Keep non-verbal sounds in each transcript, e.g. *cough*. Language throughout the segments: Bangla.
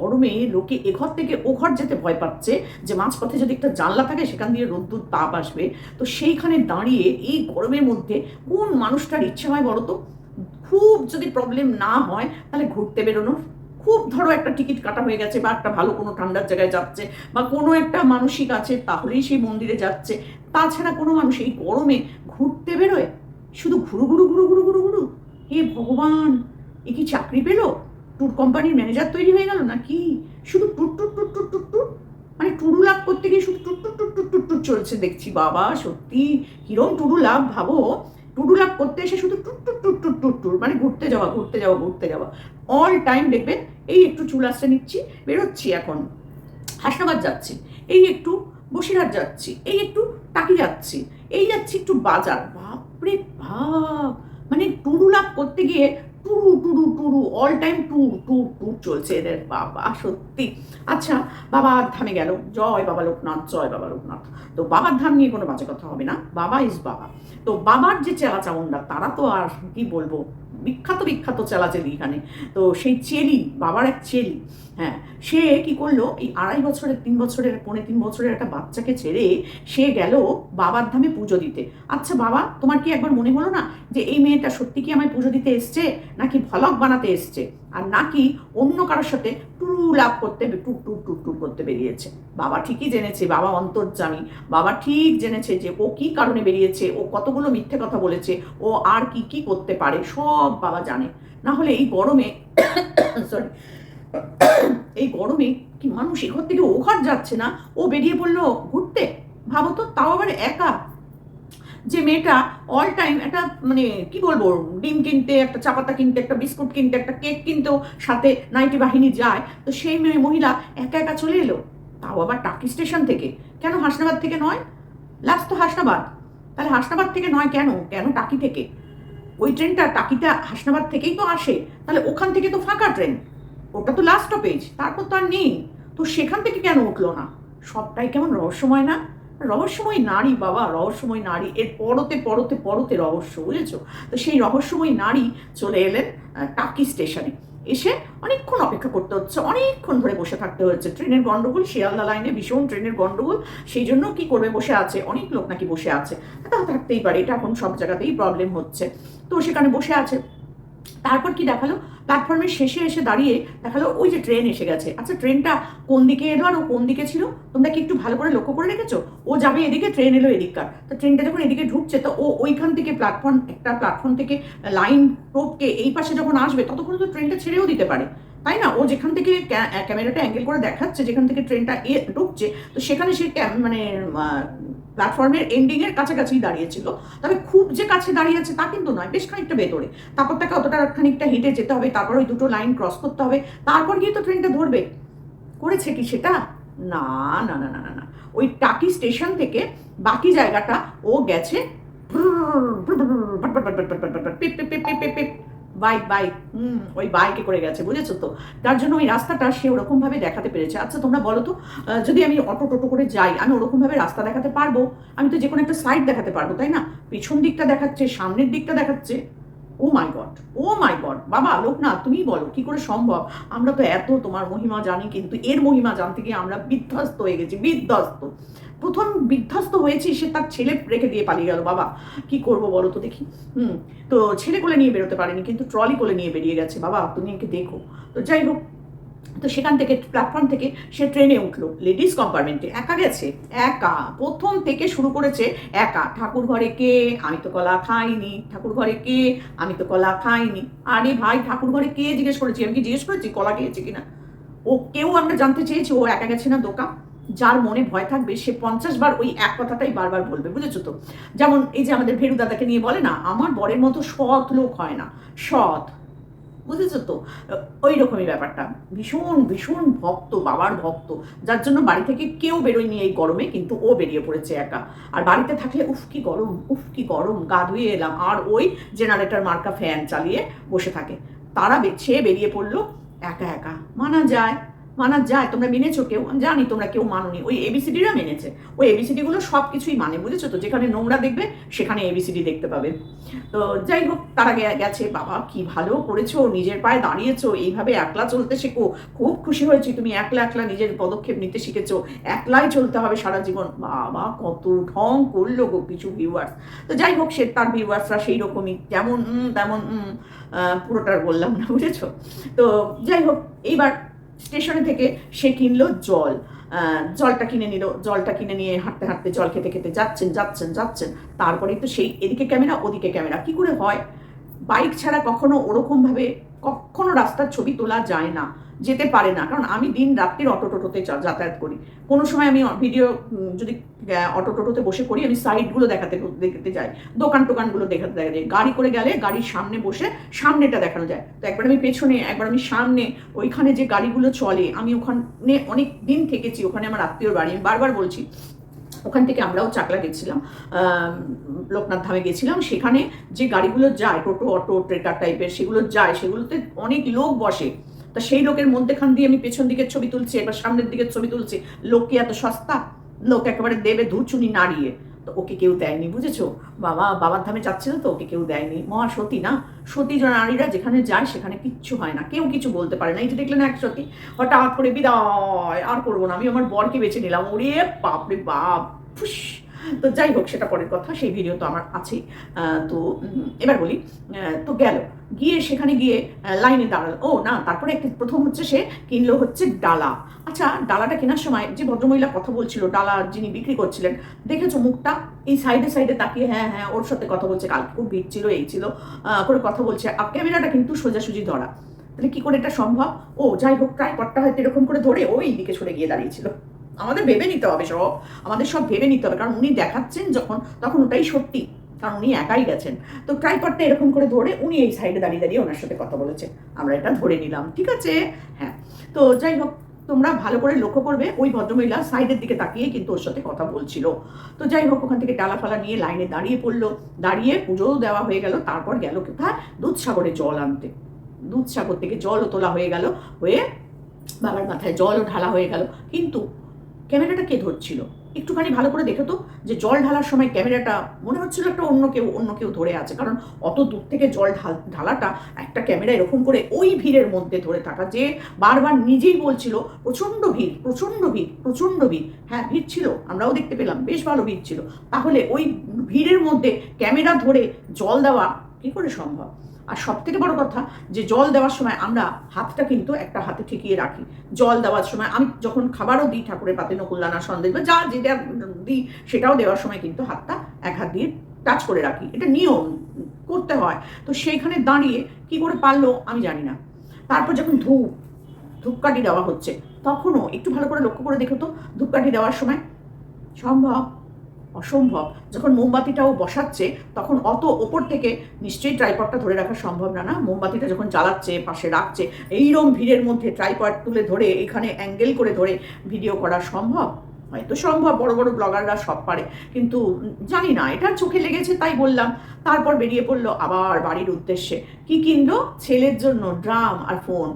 গরমে লোকে এ ঘর থেকে ও ঘর যেতে ভয় পাচ্ছে, যে মাঝপথে যদি একটা জানলা থাকে সেখান দিয়ে রোদ্দুর তাপ আসবে। তো সেইখানে দাঁড়িয়ে এই গরমের মধ্যে কোন মানুষটার ইচ্ছে হয় বলো তো? খুব যদি প্রবলেম না হয়, তাহলে ঘুরতে বেরোনোর খুব ধরো একটা টিকিট কাটা হয়ে গেছে বা একটা ভালো কোনো ঠান্ডার জায়গায় যাচ্ছে বা কোনো একটা মানসিক আছে, তাহলেই সেই মন্দিরে যাচ্ছে। তাছাড়া কোনো মানুষ এই গরমে ঘুরতে বেরোয়? শুধু ঘুরু ঘুরু ঘুরু ঘুরু ঘুরু ঘুরু? হে ভগবান! এ কি চাকরি পেল? ট্যুর কোম্পানির ম্যানেজার তৈরি হয়ে গেল না কি শুধু টুট টুট টুট টুট টুট টুট মানে টুরু লাভ করতে গিয়ে শুধু টুট টুট টুট টুট টুট টুট চলছে দেখছি বাবা সত্যি কিরম টুরু লাভ ভাবো টুডু লাভ করতে এসে শুধু টুট টুট টুট টুট টুট টুট মানে ঘুরতে যাওয়া ঘুরতে যাওয়া ঘুরতে যাওয়া অল টাইম দেখবেন এই একটু চুল আসতে নিচ্ছি বেরোচ্ছি এখন হাসনাবাদ যাচ্ছি এই একটু বসিরহাট যাচ্ছি এই একটু টাকি যাচ্ছি এই যাচ্ছি একটু বাজার বাপরে বাপ মানে টুরু লাভ করতে গিয়ে true true true all time tour tour tour চলছে এদের বাবা, সত্যি। আচ্ছা বাবার ধামে গেল। জয় বাবা লোকনাথ, জয় বাবা লোকনাথ। তো বাবার ধাম নিয়ে কোনো বাজে কথা হবে না। বাবা ইজ বাবা। তো বাবার যে চেলা চামুন্ডা তারা তো আর কি বলব? বিখ্যাত বিখ্যাত চেলা চেলি এখানে। তো সেই চেলি, বাবার এক চেলি হ্যাঁ সে কি করল? এই আড়াই বছরের, তিন বছরের, পৌনে তিন বছরের একটা বাচ্চাকে ছেড়ে সে গেল বাবার ধামে পুজো দিতে। আচ্ছা বাবা, তোমার কি একবার মনে হলো না যে এই মেয়েটা সত্যি কি আমায় পুজো দিতে এসছে? নাকি ভলক বানাতে এসছে? আর নাকি অন্য কারোর সাথে টুরু লাভ করতে টুক টুক টুক টুক করতে বেরিয়েছে। বাবা ঠিকই জেনেছে, বাবা অন্তর্জামী। বাবা ঠিক জেনেছে যে ও কি কারণে বেরিয়েছে, ও কতগুলো মিথ্যে কথা বলেছে, ও আর কি কি করতে পারে, সব বাবা জানে। না হলে এই গরমে *coughs* সরি *coughs* এই গরমে কি মানুষ এ ঘর থেকে ও ঘর যাচ্ছে না? ও বেরিয়ে পড়ল ঘুরতে? ভাবো তো, তাও আবার একা। যে মেয়েটা অল টাইম একটা মানে কি বলব, ডিম কিনতে, একটা চাপাতা কিনতে, একটা বিস্কুট কিনতে, একটা কেক কিনতেও সাথে নাইটি বাহিনী যায়। তো সেই মেয়ে মহিলা একা একা চলে এলো। তাও আবার টাকি স্টেশন থেকে। কেন হাসনাবাদ থেকে নয়? লাস্ট তো হাসনাবাদ। তাহলে হাসনাবাদ থেকে নয় কেন? কেন টাকি থেকে? ওই ট্রেনটা টাকিটা হাসনাবাদ থেকেই তো আসে। তাহলে ওখান থেকে তো ফাঁকা ট্রেন ওটা তো লাস্ট স্টপেজ তারপর তো আর নেই। তো সেখান থেকে কেন উঠল না? সবটাই কেমন রহস্যময় না? রহস্যময় নারী বাবা, রহস্যময় নারী, এর পরতে পরতে পরতে রহস্য, বুঝেছ? তো সেই রহস্যময় নারী চলে এলেন টাকি স্টেশনে। এসে অনেকক্ষণ অপেক্ষা করতে হচ্ছে, অনেকক্ষণ ধরে বসে থাকতে হচ্ছে। ট্রেনের গন্ডগোল, শিয়ালদা লাইনে ভীষণ ট্রেনের গন্ডগোল, সেই জন্য কি করবে? বসে আছে, অনেক লোক নাকি বসে আছে। তা থাকতেই পারে, এটা এখন সব জায়গাতেই প্রবলেম হচ্ছে। তো সেখানে বসে আছে তারপর কি দেখাল? প্ল্যাটফর্মের শেষে এসে দাঁড়িয়ে দেখাল, ওই যে ট্রেন এসে গেছে। আচ্ছা ট্রেনটা কোন দিকে এলো আর ও কোন দিকে ছিল? তোমরা কি একটু ভালো করে লক্ষ্য করে রেখেছো? ও যাবে এদিকে ট্রেন এলো এদিককার। তো ট্রেনটা যখন এদিকে ঢুকছে, তো ও ওইখান থেকে প্ল্যাটফর্ম একটা প্ল্যাটফর্ম থেকে লাইন টোপকে এই পাশে যখন আসবে, ততক্ষণ তো ট্রেনটা ছেড়েও দিতে পারে। তাই না? ও যেখান থেকে ক্যামেরাটা অ্যাঙ্গেল করে দেখাচ্ছে, যেখান থেকে ট্রেনটা এ ঢুকছে, তো সেখানে সে মানে প্ল্যাটফর্মের এন্ডিংয়ের কাছাকাছি দাঁড়িয়েছিল তবে খুব যে কাছে দাঁড়িয়ে আছে তা কিন্তু নয় বেশ খানিকটা ভেতরে তারপর তাকে অতটা খানিকটা হেঁটে যেতে হবে তারপর ওই দুটো লাইন ক্রস করতে হবে তারপর গিয়ে তো ট্রেনটা ধরবে করেছে কি সেটা না না না না না না ওই টাকি স্টেশন থেকে বাকি জায়গাটা ও গেছে বাইক বাইক হুম, ওই বাইকে করে গেছে, বুঝেছ তো? তার জন্য ওই রাস্তাটা সে ওরকমভাবে দেখাতে পেরেছে। আচ্ছা তোমরা বলো তো যদি আমি অটো টোটো করে যাই, আমি ওরকমভাবে রাস্তা দেখাতে পারব? আমি তো যে কোনো একটা সাইড দেখাতে পারব, তাই না? পিছন দিকটা দেখাচ্ছে, সামনের দিকটা দেখাচ্ছে। ও মাই গড ও মাই গড বাবা, লোকনাথ, তুমি বলো, কি করে সম্ভব? আমরা তো এত তোমার মহিমা জানি, কিন্তু এর মহিমা জানতে গিয়ে আমরা বিধ্বস্ত হয়ে গেছি, বিধ্বস্ত। প্রথম বিধ্বস্ত হয়েছি, সে তার ছেলে রেখে দিয়ে পালিয়ে গেল। বাবা, কি করব বলো তো দেখি। হুম, তো ছেলে কোলে নিয়ে বেরোতে পারেনি, কিন্তু ট্রলি কোলে নিয়ে বেরিয়ে গেছে। বাবা, তুমি একে দেখো। তো যাই হোক, তো সেখান থেকে প্ল্যাটফর্ম থেকে সে ট্রেনে উঠল। লেডিস কম্পার্টমেন্টে একা গেছে? একা। প্রথম থেকে শুরু করেছে একা। ঠাকুর ঘরে কে? আমি তো কলা খাইনি। ঠাকুর ঘরে কে? আমি তো কলা খাইনি। আরে ভাই, ঠাকুর ঘরে কে জিজ্ঞেস করেছি? আমি কি জিজ্ঞেস করেছি? কলা খেয়েছে কিনা? ও, কেউ আমরা জানতে চেয়েছি, ও একা গেছে না, দোকান? যার মনে ভয় থাকবে, সে পঞ্চাশ বার ওই এক কথাটাই বারবার বলবে, বুঝেছ তো? যেমন এই যে আমাদের ভেরু দাদাকে নিয়ে বলে না, আমার বরের মতো সৎ লোক হয় না, সৎ। বুঝেছ তো? ওই রকমই ব্যাপারটা। ভীষণ ভীষণ ভক্ত, বাবার ভক্ত, যার জন্য বাড়ি থেকে কেউ বেরোয়নি এই গরমে, কিন্তু ও বেরিয়ে পড়েছে একা। আর বাড়িতে থাকলে, উফ কি গরম, উফ কি গরম, গা ধুয়ে এলাম। আর ওই জেনারেটর মার্কা ফ্যান চালিয়ে বসে থাকে। তারা সে বেরিয়ে পড়ল একা একা। মানা যায়। মানা যায়, তোমরা মেনেছো কেউ? জানি তোমরা কেউ মানোনি। ওই এবিসিডিরা মেনেছে। ওই এবিসিডিগুলো সব কিছুই মানে বুঝেছ তো? যেখানে নোংরা দেখবে, সেখানে এবিসিডি দেখতে পাবে। তো যাই হোক, তারা গেছে, বাবা, কি ভালো করেছ, নিজের পায়ে দাঁড়িয়েছো, এইভাবে একলা চলতে শেখো। খুব খুশি হয়েছি, তুমি একলা একলা নিজের পদক্ষেপ নিতে শিখেছো। একলাই চলতে হবে সারা জীবন। বাবা, কত ঢং করল গো কিছু ভিউয়ার্স তো যাই হোক, সে তার ভিউয়ার্সরা সেই রকমই যেমন তেমন পুরোটার বললাম না, বুঝেছ? তো যাই হোক, এইবার স্টেশনে থেকে সে কিনলো জল। জলটা কিনে নিল, জলটা কিনে নিয়ে হাঁটতে হাঁটতে জল খেতে খেতে যাচ্ছেন যাচ্ছেন যাচ্ছেন। তারপরেই তো সেই এদিকে ক্যামেরা, ওদিকে ক্যামেরা। কি করে হয়? বাইক ছাড়া কখনো ওরকমভাবে কখনো রাস্তার ছবি তোলা যায় না, যেতে পারে না। কারণ আমি দিন রাত্রির অটো টোটোতে যাতায়াত করি। কোনো সময় আমি ভিডিও যদি অটো টোটোতে বসে করি আমি সাইডগুলো দেখাতে দেখতে যাই দোকান টোকানগুলো দেখাতে দেখা যায়। গাড়ি করে গেলে গাড়ির সামনে বসে সামনেটা দেখানো যায়। তো একবার আমি পেছনে, একবার আমি সামনে, ওইখানে যে গাড়িগুলো চলে, আমি ওখানে অনেক দিন থেকেছি, ওখানে আমার আত্মীয়র বাড়ি। আমি বারবার বলছি ওখান থেকে আমরাও চাকলা গেছিলাম লোকনাথ ধামে গেছিলাম। সেখানে যে গাড়িগুলো যায়, টোটো, অটো, ট্রেকার টাইপের সেগুলো যায়, সেগুলোতে অনেক লোক বসে। তা সেই লোকের মধ্যেখান দিয়ে আমি পেছন দিকের ছবি তুলছি, এবার সামনের দিকের ছবি তুলছি। লোক কি এত সস্তা? লোক একেবারে দেবে ধুচুনি নাড়িয়ে। তো ওকে কেউ দেয়নি, বুঝেছ? বাবা, বাবার ধামে যাচ্ছিল তো, ওকে কেউ দেয়নি। মহা সতী না? সতী নারীরা যেখানে যায়, সেখানে কিচ্ছু হয় না। কেউ কিছু বলতে পারে না। এই যে দেখলেন এক সতী, হঠাৎ করে, বিদায়, আর করব না। আমি আমার বরকে বেছে নিলাম। ওরে বাপরে বাপ! ফুস। তো যাই হোক, সেটা পরের কথা, সেই ভিডিও তো আমার আছেই। তো এবার বলি তো গেল। গিয়ে সেখানে গিয়ে লাইনে দাঁড়াল। ও, না, তারপরে একটি প্রথম হচ্ছে সে কিনলো হচ্ছে ডালা। আচ্ছা ডালাটা কেনার সময় যে ভদ্রমহিলা কথা বলছিল, ডালা যিনি বিক্রি করছিলেন, দেখেছ মুখটা? এই সাইডে সাইডে তাকিয়ে হ্যাঁ হ্যাঁ ওর সাথে কথা বলছে, কালকে খুব ভিড় ছিল, এই ছিল করে কথা বলছে। ক্যামেরাটা কিন্তু সোজাসুজি ধরা। তাহলে কি করে এটা সম্ভব? ও, যাই হোক ট্রাইপডটা হয়তো এরকম করে ধরে ওই দিকে সরে গিয়ে দাঁড়িয়েছিল। আমাদের ভেবে নিতে হবে, সব। আমাদের সব ভেবে নিতে হবে, কারণ উনি দেখাচ্ছেন যখন, তখন ওটাই সত্যি, কারণ উনি একাই গেছেন। তো ট্রাইপডটা এরকম করে ধরে উনি এই সাইডে দাঁড়িয়ে দাঁড়িয়ে ওনার সাথে কথা বলেছে আমরা এটা ধরে নিলাম, ঠিক আছে? হ্যাঁ। তো যাই হোক, তোমরা ভালো করে লক্ষ্য করবে, ওই ভদ্রমহিলা সাইডের দিকে তাকিয়ে কিন্তু ওর সাথে কথা বলছিল। তো যাই হোক, ওখান থেকে ডালা ফালা নিয়ে লাইনে দাঁড়িয়ে পড়ল। দাঁড়িয়ে পুজোও দেওয়া হয়ে গেল, তারপর গেল কোথায়? দুধসাগরে জল আনতে। দুধসাগর থেকে জলও তোলা হয়ে গেল, হয়ে বাবার মাথায় জলও ঢালা হয়ে গেল। কিন্তু ক্যামেরাটা কে ধরছিল? একটুখানি ভালো করে দেখে তো যে জল ঢালার সময় ক্যামেরাটা মনে হচ্ছিল একটা অন্য কেউ অন্য কেউ ধরে আছে। কারণ অত দূর থেকে জল ঢাল, ঢালাটা একটা ক্যামেরা এরকম করে ওই ভিড়ের মধ্যে ধরে থাকা যে বারবার নিজেই বলছিল, প্রচণ্ড ভিড় প্রচণ্ড ভিড় প্রচণ্ড ভিড়। হ্যাঁ ভিড় ছিল, আমরাও দেখতে পেলাম, বেশ ভালো ভিড় ছিল। তাহলে ওই ভিড়ের মধ্যে ক্যামেরা ধরে জল দেওয়া কী করে সম্ভব? আর সব থেকে বড় কথা যে জল দেওয়ার সময় আমরা হাতটা কিন্তু একটা হাতে ঠেকিয়ে রাখি। জল দেওয়ার সময় আমি যখন খাবারও দিই ঠাকুরের পাতে নকুলদানা সন্দেশ বা যা যেটা দিই সেটাও দেওয়ার সময় কিন্তু হাতটা এক হাত দিয়ে টাচ করে রাখি। এটা নিয়ম করতে হয়। তো সেইখানে দাঁড়িয়ে কি করে পারল আমি জানি না। তারপর যখন ধূপ, ধূপকাঠি দেওয়া হচ্ছে, তখনও একটু ভালো করে লক্ষ্য করে দেখো তো, ধূপকাঠি দেওয়ার সময় সম্ভব? অসম্ভব। যখন মোমবাতিটাও বসাচ্ছে, তখন অত ওপর থেকে নিশ্চয়ই ট্রাইপডটা ধরে রাখা সম্ভব না না? মোমবাতিটা যখন জ্বালাচ্ছে পাশে রাখছে এইরকম ভিড়ের মধ্যে ট্রাইপড তুলে ধরে, এখানে অ্যাঙ্গেল করে ধরে ভিডিও করা সম্ভব? হয়তো সম্ভব, বড় বড় ব্লগাররা সব পারে। কিন্তু জানি না, এটা চোখে লেগেছে তাই বললাম। তারপর বেরিয়ে পড়ল আবার বাড়ির উদ্দেশ্যে। কি কিনলো? ছেলের জন্য ড্রাম আর ফোন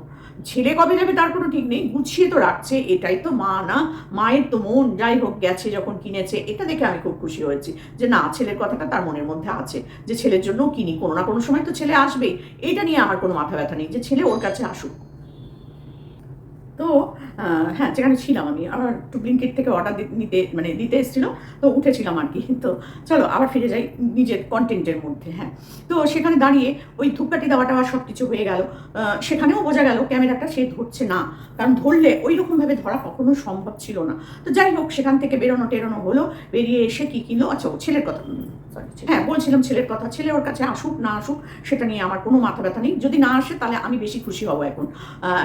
ছেলে কবে যাবে তার কোনো ঠিক নেই, গুছিয়ে তো রাখছে, এটাই তো মা না, মায়ের তো মন যাই হোক গেছে যখন কিনেছে, এটা দেখে আমি খুব খুশি হয়েছি যে না, ছেলের কথাটা তার মনের মধ্যে আছে, যে ছেলের জন্য কিনি, কোনো না কোনো সময় তো ছেলে আসবে এটা নিয়ে আমার কোনো মাথা ব্যথা নেই, যে ছেলে ওর কাছে আসুক। তো হ্যাঁ যেখানে ছিলাম আমি, আবার একটু ব্লিঙ্কিট থেকে অর্ডার নিতে মানে দিতে এসেছিল, তো উঠেছিলাম আর কি। তো চলো, আবার ফিরে যাই নিজের কন্টেন্টের মধ্যে হ্যাঁ। তো সেখানে দাঁড়িয়ে ওই ধূপকাঠি দেওয়া টাওয়া সব কিছু হয়ে গেল। সেখানেও বোঝা গেল ক্যামেরাটা সে ধরছে না, কারণ ধরলে ওই রকমভাবে ধরা কখনো সম্ভব ছিল না। তো যাই হোক, সেখান থেকে বেরোনো টেরোনো হলো, বেরিয়ে এসে কি কিনলো? আচ্ছা ও ছেলের কথা হ্যাঁ বলছিলাম ছেলের কথা, ছেলে ওর কাছে আসুক, না আসুক, সেটা নিয়ে আমার কোনো মাথা ব্যথা নেই। যদি না আসে, তাহলে আমি বেশি খুশি হব এখন।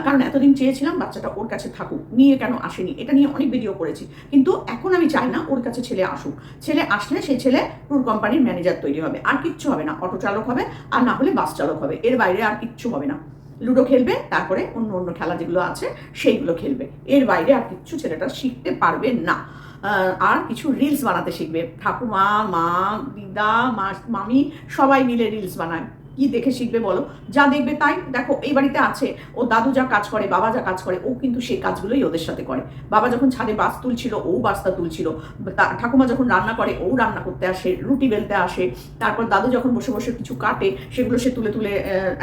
কারণ এতদিন চেয়েছিলাম বাচ্চাটা ওর কাছে থাকুক, নিয়ে কেন আসেনি? এটা নিয়ে অনেক ভিডিও করেছি। কিন্তু এখন আমি চাই না ওর কাছে ছেলে আসুক। ছেলে আসলে সেই ছেলে ট্যুর কোম্পানির ম্যানেজার তৈরি হবে। আর কিচ্ছু হবে না। অটো চালক হবে, আর না হলে বাস চালক হবে। এর বাইরে আর কিচ্ছু হবে না। লুডো খেলবে, তারপরে অন্য অন্য খেলা যেগুলো আছে, সেইগুলো খেলবে। এর বাইরে আর কিচ্ছু ছেলেটা শিখতে পারবে না। আর কিছু রিলস বানাতে শিখবে। ঠাকুমা, মা, দিদা, মা, মামি সবাই মিলে রিলস বানায়। কি দেখে শিখবে বলো? যা দেখবে তাই। দেখো, এই বাড়িতে আছে। ও দাদু যা কাজ করে, বাবা যা কাজ করে, ও কিন্তু সেই কাজগুলোই ওদের সাথে করে। বাবা যখন ছাদে বাস তুলছিল, ও বাস্তা তুলছিল। ঠাকুমা যখন রান্না করে, ও রান্না করতে আসে, রুটি বেলতে আসে। তারপর দাদু যখন বসে বসে কিছু কাটে, সেগুলো সে তুলে তুলে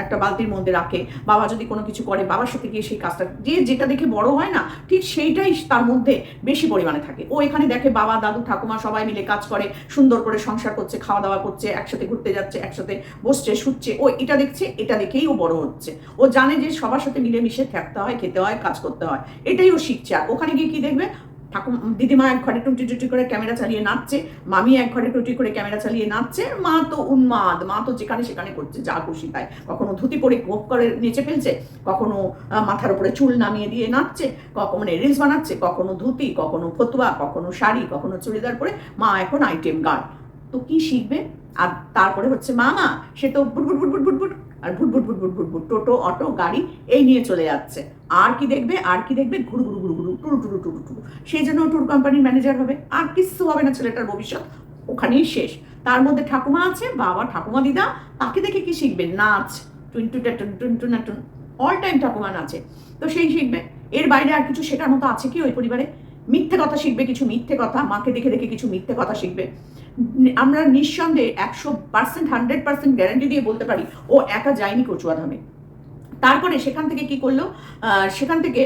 একটা বালতির মধ্যে রাখে। বাবা যদি কোনো কিছু করে, বাবার সাথে গিয়ে সেই কাজটা, যে যেটা দেখে বড় হয় না, ঠিক সেইটাই তার মধ্যে বেশি পরিমাণে থাকে। ও এখানে দেখে বাবা, দাদু, ঠাকুমা সবাই মিলে কাজ করে, সুন্দর করে সংসার করছে, খাওয়া দাওয়া করছে, একসাথে ঘুরতে যাচ্ছে, একসাথে বসছে, শুচ্ছে। ও এটা দেখছে, এটা দেখেই ও বড় হচ্ছে। ও জানে যে সবার সাথে মিলেমিশে থাকতে হয়, খেতে হয়, কাজ করতে হয়। এটাই ও শিখছে। আর ওখানে গিয়ে কি দেখবে? ঠাকুর, দিদিমা এক ঘরে টুটি টুটি করে ক্যামেরা চালিয়ে নাচছে। মামি এক ঘরে টুটি করে ক্যামেরা চালিয়ে নাচছে। মা তো উন্মাদ, মা তো যেখানে সেখানে করছে, যা খুশি তাই। কখনো ধুতি পরে গোপ করে নেচে ফেলছে, কখনো মাথার উপরে চুল নামিয়ে দিয়ে নাচছে, কখনো মানে রিলস বানাচ্ছে, কখনো ধুতি, কখনো ফতুয়া, কখনো শাড়ি, কখনো চুড়িদার পরে মা এখন আইটেম গার্ড তো কি শিখবে আর তারপরে হচ্ছে মামা সে তো আর ভুট ভুট ভুট ভুট ভুট ভুট টোটো অটো গাড়ি এই নিয়ে চলে যাচ্ছে আর কি দেখবে আর কি দেখবে ঘুরু ঘুরু ঘুরু ঘুরু টুরু টুরু টুরু টুরু সেই জন্য ট্যুর কোম্পানির ম্যানেজার হবে আর কিছু হবে না ছেলেটার ভবিষ্যৎ ওখানেই শেষ তার মধ্যে ঠাকুমা আছে বাবা ঠাকুমা দিদা তাকে দেখে কি শিখবে নাচ টুনটু টুন টুনটু নাটুন অল টাইম ঠাকুমা নাচে তো সেই শিখবে এর বাইরে আর কিছু শেখার মতো আছে কি ওই পরিবারে মিথ্যে কথা শিখবে কিছু মিথ্যে কথা মাকে দেখে দেখে কিছু মিথ্যে কথা শিখবে আমরা নিঃসন্দেহে একশো পার্সেন্ট হান্ড্রেড পার্সেন্ট গ্যারান্টি দিয়ে বলতে পারি, ও একা যায়নি কচুয়া ধামে তারপরে সেখান থেকে কি করল? সেখান থেকে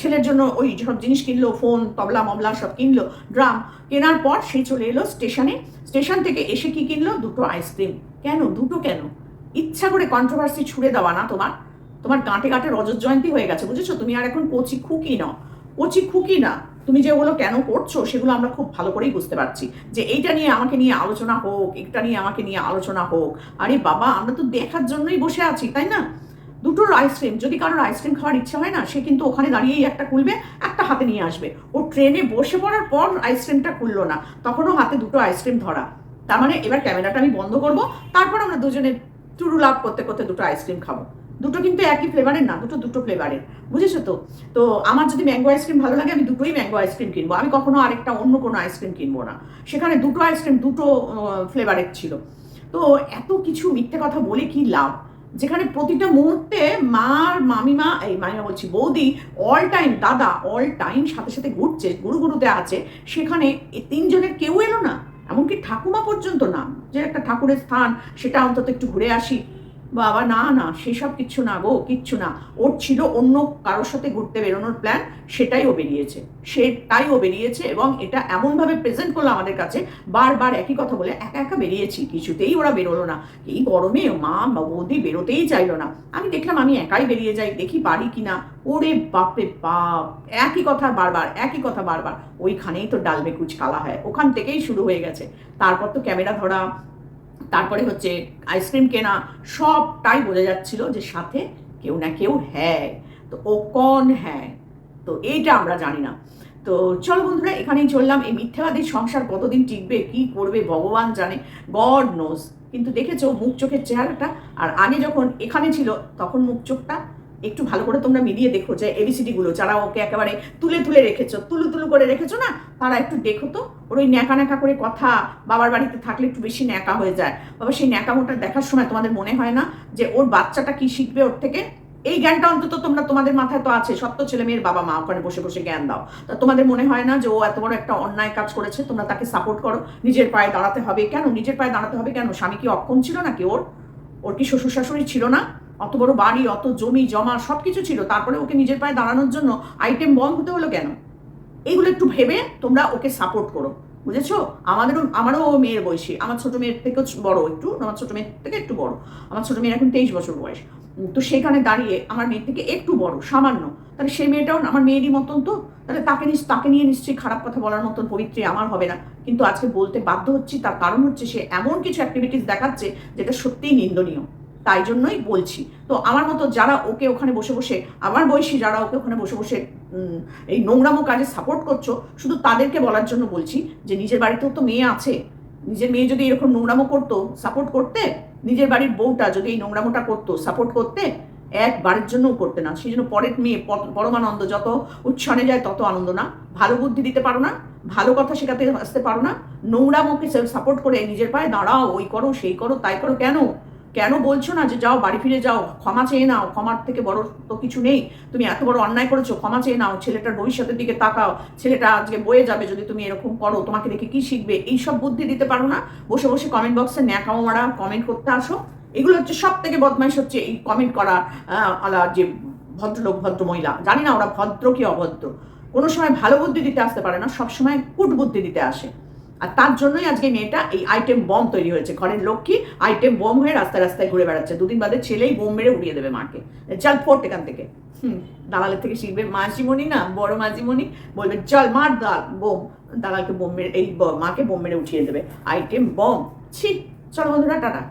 ছেলের জন্য ওই সব জিনিস কিনলো ফোন তবলা, মবলা সব কিনলো ড্রাম কেনার পর সে চলে এলো স্টেশনে স্টেশন থেকে এসে কি কিনলো? দুটো আইসক্রিম কেন? দুটো কেন? ইচ্ছা করে কন্ট্রোভার্সি ছুড়ে দেওয়া না তোমার। তোমার গাঁটে গাঁটে রজত জয়ন্তী হয়ে গেছে, বুঝেছ? তুমি আর এখন কচি খুকি নাও। কচি খুকি না। তুমি যেগুলো কেন করছ সেগুলো আমরা খুব ভালো করেই বুঝতে পারছি। যে এইটা নিয়ে আমাকে নিয়ে আলোচনা হোক, এটা নিয়ে আমাকে নিয়ে আলোচনা হোক, আরে বাবা, আমরা তো দেখার জন্যই বসে আছি, তাই না? দুটোর আইসক্রিম যদি কারোর আইসক্রিম খাওয়ার ইচ্ছা হয় না, সে কিন্তু ওখানে দাঁড়িয়েই একটা খুলবে, একটা হাতে নিয়ে আসবে। ও ট্রেনে বসে পড়ার পর আইসক্রিমটা খুললো না, তখনও হাতে দুটো আইসক্রিম ধরা। তার মানে এবার ক্যামেরাটা আমি বন্ধ করব, তারপর আমরা দুজনে টুরু লাভ করতে করতে দুটো আইসক্রিম খাব। দুটো কিন্তু একই ফ্লেভারের না, দুটো দুটো ফ্লেভারের বুঝেছ তো? তো আমার যদি ম্যাঙ্গো আইসক্রিম ভালো লাগে, আমি দুটোই ম্যাঙ্গো আইসক্রিম কিনবো। আমি কখনো আরেকটা অন্য কোনো আইসক্রিম কিনবো না। সেখানে দুটো আইসক্রিম দুটো ফ্লেভারের ছিল। তো এত কিছু মিথ্যে কথা বলে কি লাভ? যেখানে প্রতিটা মুহূর্তে মার মামিমা, এই মামিমা বলছি, বৌদি অল টাইম দাদা অল টাইম সাথে সাথে ঘুরছে, গুরু গুরুতে আছে, সেখানে তিনজনের কেউ এলো না। এমনকি ঠাকুমা পর্যন্ত না। যে একটা ঠাকুরের স্থান, সেটা অন্তত একটু ঘুরে আসি। বাবা, না না, সেসব কিচ্ছু না গো, কিচ্ছু না। ওর ছিল অন্য কারোর সাথে ঘুরতে বেরোনোর প্ল্যান সেটাই ও বেরিয়েছে। সেটাই ও বেরিয়েছে এবং এটা এমনভাবে প্রেজেন্ট করল আমাদের কাছে, বারবার একই কথা বলে, একা একা বেরিয়েছি, কিছুতেই ওরা বেরোলো না। এই গরমে মা বৌদি বেরোতেই চাইলো না। আমি দেখলাম আমি একাই বেরিয়ে যাই, দেখি পারি কিনা। ওরে বাপরে বাপ! একই কথা বারবার, একই কথা বারবার। ওইখানেই তো ডালবে কুচ কালা হয়, ওখান থেকেই শুরু হয়ে গেছে। তারপর তো ক্যামেরা ধরা তারপরে হচ্ছে আইসক্রিম কেনা সবটাই বোঝা যাচ্ছিল যে সাথে কেউ না কেউ হ্যাঁ তো ও কন হ্যাঁ তো এইটা আমরা জানি না। তো চলো বন্ধুরা, এখানেই চললাম। এই মিথ্যাবাদী সংসার কতদিন টিকবে, কি করবে, ভগবান জানে। গড নোস কিন্তু দেখেছ, মুখ চোখের চেহারাটা, আর আগে যখন এখানে ছিল, তখন মুখ চোখটা একটু ভালো করে তোমরা মিলিয়ে দেখো যে এবিসিডি গুলো যারা ওকে একেবারে তুলে তুলে রেখেছো, তুলু তুলু করে রেখেছো না, তারা একটু দেখো তো। ওর ওই ন্যাকা ন্যাকা করে কথা বাবার বাড়িতে থাকলে একটু বেশি ন্যাকা হয়ে যায়। বাবা সেই ন্যাকা ন্যাকামোটা দেখার সময় তোমাদের মনে হয় না যে ওর বাচ্চাটা কি শিখবে ওর থেকে? এই জ্ঞানটা অন্তত তোমরা তোমাদের মাথায় তো আছে সত্য ছেলে মেয়ের বাবা মা ওখানে বসে বসে জ্ঞান দাও। তা তোমাদের মনে হয় না যে ও এত বড় একটা অন্যায় কাজ করেছে, তোমরা তাকে সাপোর্ট করো, নিজের পায়ে দাঁড়াতে হবে কেন? নিজের পায়ে দাঁড়াতে হবে কেন? স্বামী কি অক্ষম ছিল নাকি ওর? ওর কি শ্বশুর শাশুড়ি ছিল না? অত বড় বাড়ি, অত জমি, জমা সব কিছু ছিল। তারপরে ওকে নিজের পায়ে দাঁড়ানোর জন্য আইটেম বন্ধ হতে হলো কেন? এইগুলো একটু ভেবে তোমরা ওকে সাপোর্ট করো, বুঝেছ? আমাদেরও, আমারও ও মেয়ের বয়সী। আমার ছোট মেয়ের থেকেও বড় একটু, আমার ছোট মেয়ের থেকে একটু বড়। আমার ছোট মেয়ের এখন তেইশ বছর বয়স। তো সেখানে দাঁড়িয়ে আমার মেয়ের থেকে একটু বড়, সামান্য। তাহলে সেই মেয়েটাও আমার মেয়েরই মতন তো? তাহলে তাকে নিশ্চ- তাকে নিয়ে নিশ্চয়ই খারাপ কথা বলার মতন পবিত্রী আমার হবে না। কিন্তু আজকে বলতে বাধ্য হচ্ছি, তার কারণ হচ্ছে সে এমন কিছু অ্যাক্টিভিটিস দেখাচ্ছে যেটা সত্যিই নিন্দনীয়। তাই জন্যই বলছি। তো আমার মতো যারা ওকে ওখানে বসে বসে, আমার বয়সী যারা ওকে ওখানে বসে বসে এই নোংরামো কাজে সাপোর্ট করছ, শুধু তাদেরকে বলার জন্য বলছি যে নিজের বাড়িতেও তো মেয়ে আছে। নিজের মেয়ে যদি এরকম নোংরামো করতো সাপোর্ট করতে, নিজের বাড়ির বউটা যদি এই নোংরামোটা করতো সাপোর্ট করতে, একবারের জন্যও করতে না। সেই জন্য পরের মেয়ে পরমানন্দ যত উচ্ছনে যায় তত আনন্দ না। ভালো বুদ্ধি দিতে পারো না, ভালো কথা শেখাতে আসতে পারো না। নোংরামোকে সাপোর্ট করে নিজের পায়ে দাঁড়াও, ওই করো, সেই করো, তাই করো কেন? কেন বলছো না যে যাও, বাড়ি ফিরে যাও? ক্ষমা চেয়ে নাও, ক্ষমার থেকে বড় তো কিছু নেই। তুমি এত বড় অন্যায় করেছ, ক্ষমা চেয়ে নাও, ছেলেটার ভবিষ্যতের দিকে তাকাও। ছেলেটা আজকে বয়ে যাবে যদি তুমি এরকম করো, তোমাকে দেখে কি শিখবে? এইসব বুদ্ধি দিতে পারো না? বসে বসে কমেন্ট বক্সে ন্যাকামো মারা কমেন্ট করতে আসো। এগুলো হচ্ছে সব থেকে বদমাইশ হচ্ছে এই কমেন্ট করা আলা যে ভদ্রলোক ভদ্র মহিলা জানি না ওরা ভদ্র কি অভদ্র। কোনো সময় ভালো বুদ্ধি দিতে আসতে পারে না, সবসময় কুট বুদ্ধি দিতে আসে। আর তার জন্যই আজকে মেয়েটা এই আইটেম বম তৈরি হয়েছে। ঘরের লক্ষ্মী আইটেম বম হয়ে রাস্তায় রাস্তায় ঘুরে বেড়াচ্ছে। দুদিন বাদে ছেলেই বোম মেরে উড়িয়ে দেবে মাকে। চল ফোর্ট এখান থেকে। হুম, দালালের থেকে শিখবে মাসিমণি না, বড় মাসিমণি। বলবে, চল মার দাল, বোম। দালালকে বোম মেরে, এই মাকে বোম মেরে উঠিয়ে দেবে। আইটেম বম ছি, চলো বন্ধুরা, টাটা।